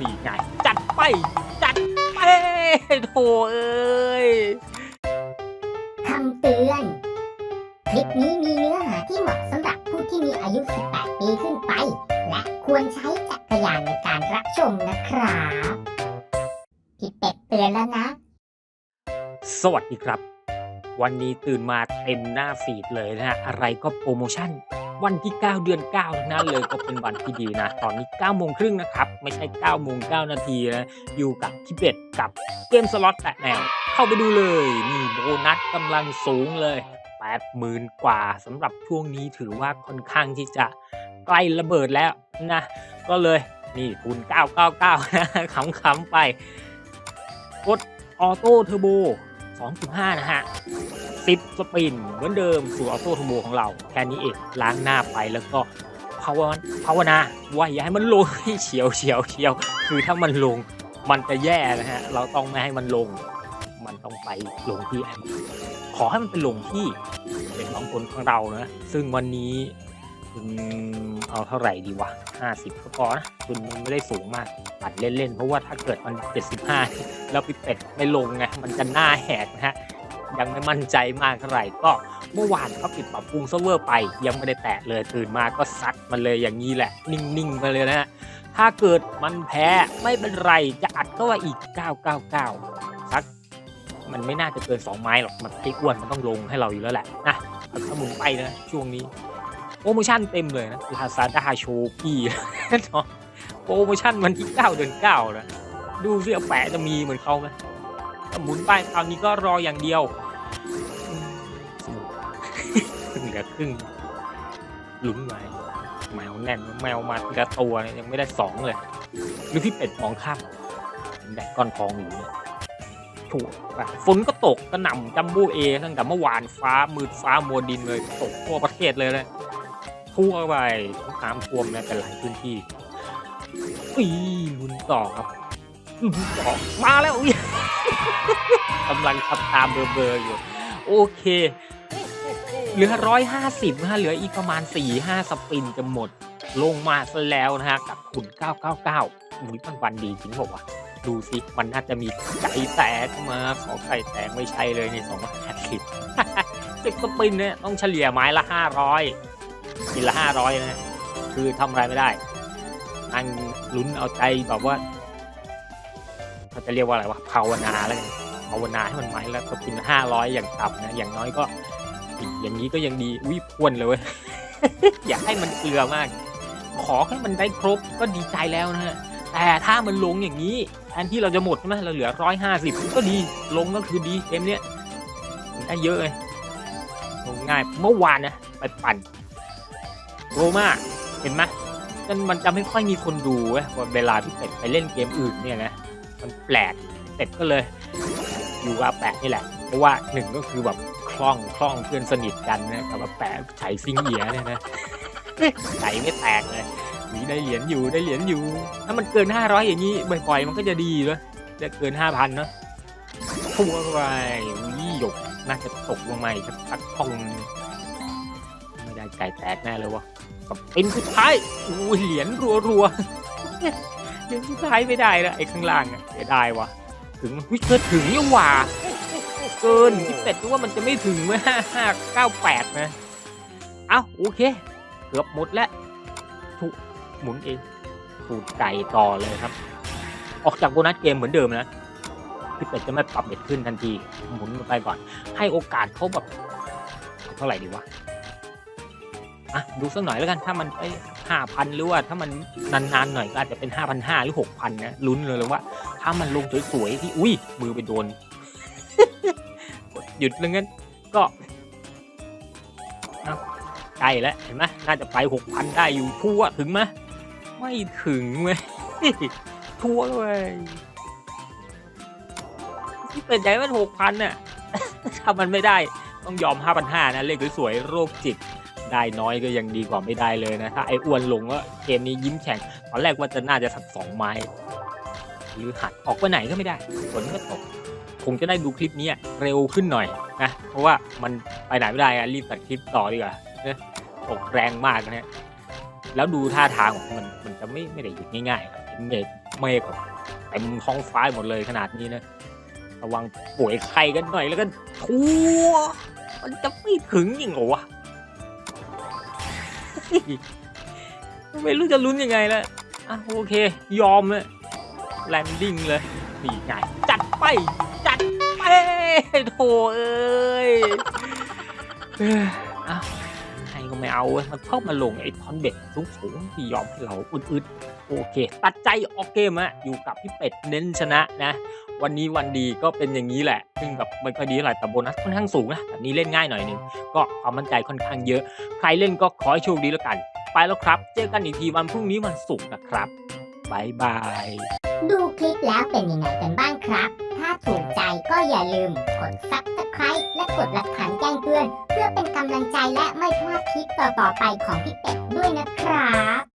นี่ไง จัดไป จัดไปโถเอ้ยคำเตือน คลิปนี้มีเนื้อหาที่เหมาะสำหรับผู้ที่มีอายุ 18 ปีขึ้นไป และควรใช้จักรยานในการรับชมนะครับพี่เป็ดเตือนแล้วนะ สวัสดีครับ วันนี้ตื่นมาเต็มหน้าฟีดเลยนะฮะ อะไรก็โปรโมชั่น วันที่ 9 เดือน9ทั้งนั้นเลยก็เป็นวันที่ดีนะ ตอนนี้9โมงครึ่งนะครับ ไม่ใช่9โมง9นาทีนะอยู่กับทิเบตกับเกมสล็อตแตะแนว เข้าไปดูเลยนี่โบนัสกำลังสูงเลย 80,000 กว่าสำหรับช่วงนี้ถือว่าค่อนข้างที่จะใกล้ระเบิดแล้วนะ ก็เลยนี่คูณ999นะขำๆไปกดออโต้เทอร์โบ 2.5 นะฮะ10 สปิน เหมือนเดิมสู่ออโต้ทอร์โบของเรา แค่นี้เอง ล้างหน้าไปแล้วก็ภาวนาภาวนาว่าอย่าให้มันลงเฉียวเฉียวเฉียวคือถ้ามันลงมันจะแย่นะฮะ เราต้องไม่ให้มันลง มันต้องไปลงที่ ขอให้มันเป็นลงที่เป็นของคนของเรานะ ซึ่งวันนี้ อืมเอาเท่าไหร่ดีวะ50ก็พอนะคุณมันไม่ได้สูงมากปั่นเล่นๆ เพราะว่าถ้าเกิดมัน75แล้วพี่เป็ดไม่ลงไงมันจะหน้าแหกนะฮะยังไม่มั่นใจมากเท่าไหร่ก็เมื่อวานเขาปิดปรับปรุงเซิร์ฟเวอร์ไป ยังไม่ได้แตะเลยตื่นมาก็ซัดมันเลยอย่างนี้แหละ นิ่งๆไปเลยนะฮะถ้าเกิดมันแพ้ไม่เป็นไรจะอัดเข้าอีก 999สัก มันไม่น่าจะเกิน 2 ไม้หรอก มันไอ้อ้วนมันต้องลงให้เราอยู่แล้วแหละนะเอาขมุนไปนะช่วงนี้ โปรโมชั่นเต็มเลยนะ Lazada Shopee เนาะโปรโมชั่นวันที่ 9 เดือน9นะดูเสื้อแปะจะมีเหมือนเขาไหมถ้าหมุนไปคราวนี้ก็รออย่างเดียวครึ่งเหลือครึ่งลุ้นไว้แมวแน่นแมวมาทีละตัวยังไม่ได้สองเลยหรือพี่เป็ดมองข้ามแดกก้อนทองอยู่เนี่ยถูกฝนก็ตกกระหน่ำจัมโบ้เอตั้งแต่เมื่อวานฟ้ามืดฟ้ามัวดินเลยตกทั่วประเทศเลย นะทั่วไปน้ำท่วมเนี่ยแต่หลายพื้นที่ปีลุ้นต่อครับลุ้นต่อมาแล้วอุ๊ยกำลังทำตามเบอร์เบอร์อยู่ โอเค เหลือร้อยห้าสิบนะฮะเหลืออีกประมาณสี่ห้าสปินจะหมด ลงมาซะแล้วนะฮะกับขุน999มุ้ยมันวันดีจริงบอกว่าดูสิ มันน่าจะมีไก่แตกมาขอไก่แตกไม่ใช่เลยในสองร้อยแปดสิบสิบสปินเนี่ยต้องเฉลี่ยไม้ละห้าร้อย กินละห้าร้อยนะคือทำอะไรไม่ได้อังลุ้นเอาใจแบบว่าเขาจะเรียกว่าอะไรวะภาวนาแล้วกันภาวนาให้มันไม้ละสปินห้าร้อยอย่างต่ำนะอย่างน้อยก็ อย่างนี้ก็ยังดีอุ้ยพวนเลย อยากให้มันเกลือมาก ขอให้มันได้ครบก็ดีใจแล้วนะฮะแต่ถ้ามันลงอย่างนี้แทนที่เราจะหมดใช่ไหมเราเหลือร้อยห้าสิบก็ดีลงก็คือดีเกมเนี้ยได้เยอะเลยลงง่ายเมื่อวานนะไปปั่น โรมาเห็นไหมมันมันจะไม่ค่อยมีคนดูเว้ยเวลาที่เป็ดไปเล่นเกมอื่นเนี่ยนะมันแปลกเป็ดก็เลยอยู่กับแปะนี่แหละ เพราะว่าหนึ่งก็คือแบบคล่องคล่องเพื่อนสนิทกันนะกับว่าแปะไฉซิงเอียเนี่ยนะไฉไม่แตกเลยมีได้เหรียญอยู่ได้เหรียญอยู่ ถ้ามันเกินห้าร้อยอย่างนี้บ่อยๆมันก็จะดีเลยจะเกินห้าพันเนาะทั่วไปวิหยกน่าจะตกลงมาอีกสักพักท่อง ไม่ได้ไก่แตกแน่เลยวะกับเป็นสุดท้ายอุ้เหรียญรัวๆเหรียญสุดท้ายไม่ได้แล้วไอ้ข้างล่างเสียไดายวะถึงวิเกินถึงนี่หว่า เกินที่เป็ดว่ามันจะไม่ถึงเมื่อห้าห้าเก้าแปดนะ เอ้าโอเค เกือบหมดแล้วถูกหมุนเองสูตรไก่ต่อเลยครับ ออกจากโบนัสเกมเหมือนเดิมนะพี่เป็ดจะไม่ปรับเบ็ดขึ้นทันที หมุนไปก่อน ให้โอกาสเขาแบบเท่าไหร่ดีวะ อะดูสักหน่อยแล้วกันถ้ามันไปห้าพันหรือว่าถ้ามันนานๆหน่อยก็อาจจะเป็นห้าพันห้าหรือหกพันนะลุ้นเลยเลยว่า ถ้ามันลงสวยๆที่อุ้ยมือไปโดน หยุดแล้วงั้นก็ใกล้แล้วเห็นไหมน่าจะไปหกพันได้อยู่ทั่วถึงไหมไม่ถึงเว้ยทั่วเว้ยที่เป็นใจว่าหกพันน่ะถ้ามันไม่ได้ต้องยอมห้าพันห้านะเลขสวยๆโรคจิต ได้น้อยก็ยังดีกว่าไม่ได้เลยนะถ้าไอ้อ้วนลงก็เกมนี้ยิ้มแฉ่งตอนแรกว่าจะน่าจะสักสองไม้ หรือหัดออกไปไหนก็ไม่ได้ฝนก็ตกคงจะได้ดูคลิปนี้เร็วขึ้นหน่อยนะเพราะว่ามันไปไหนไม่ได้อะรีบตัดคลิปต่อดีกว่านะตกแรงมากนะแล้วดูท่าทางของมันมันจะไม่ไม่ได้หยุดง่ายๆเน็ตเมฆเต็มท้องฟ้าหมดเลยขนาดนี้นะระวังป่วยไข้กันหน่อยแล้วกันทัวมันจะไม่ถึงยิงเหรอวะ ไม่รู้จะลุ้นยังไงแล้วอะโอเค ยอมเลยแลนดิ้งเลยนี่ไงจัดไป จัดไปโถเอ้ยอะให้ก็ไม่เอาเว้ยมันชอบมาลงไอ้ทอนเบ็ดสูงๆที่ยอมให้เราอึดๆ โอเค ตัดใจออกเกมอะอยู่กับพี่เป็ดเน้นชนะนะ วันนี้วันดีก็เป็นอย่างนี้แหละ ซึ่งแบบไม่ค่อยดีเท่าไหร่แต่โบนัสค่อนข้างสูงนะแบบนี้เล่นง่ายหน่อยนึง ก็ความมั่นใจค่อนข้างเยอะ ใครเล่นก็ขอให้โชคดีแล้วกัน ไปแล้วครับ เจอกันอีกทีวันพรุ่งนี้วันศุกร์นะครับบายบายดูคลิปแล้วเป็นยังไงกันบ้างครับ ถ้าถูกใจก็อย่าลืมกด subscribe และกดหลักฐานแจ้งเตือน เพื่อเป็นกำลังใจและไม่พลาดคลิปต่อๆไปของพี่เป็ดด้วยนะครับ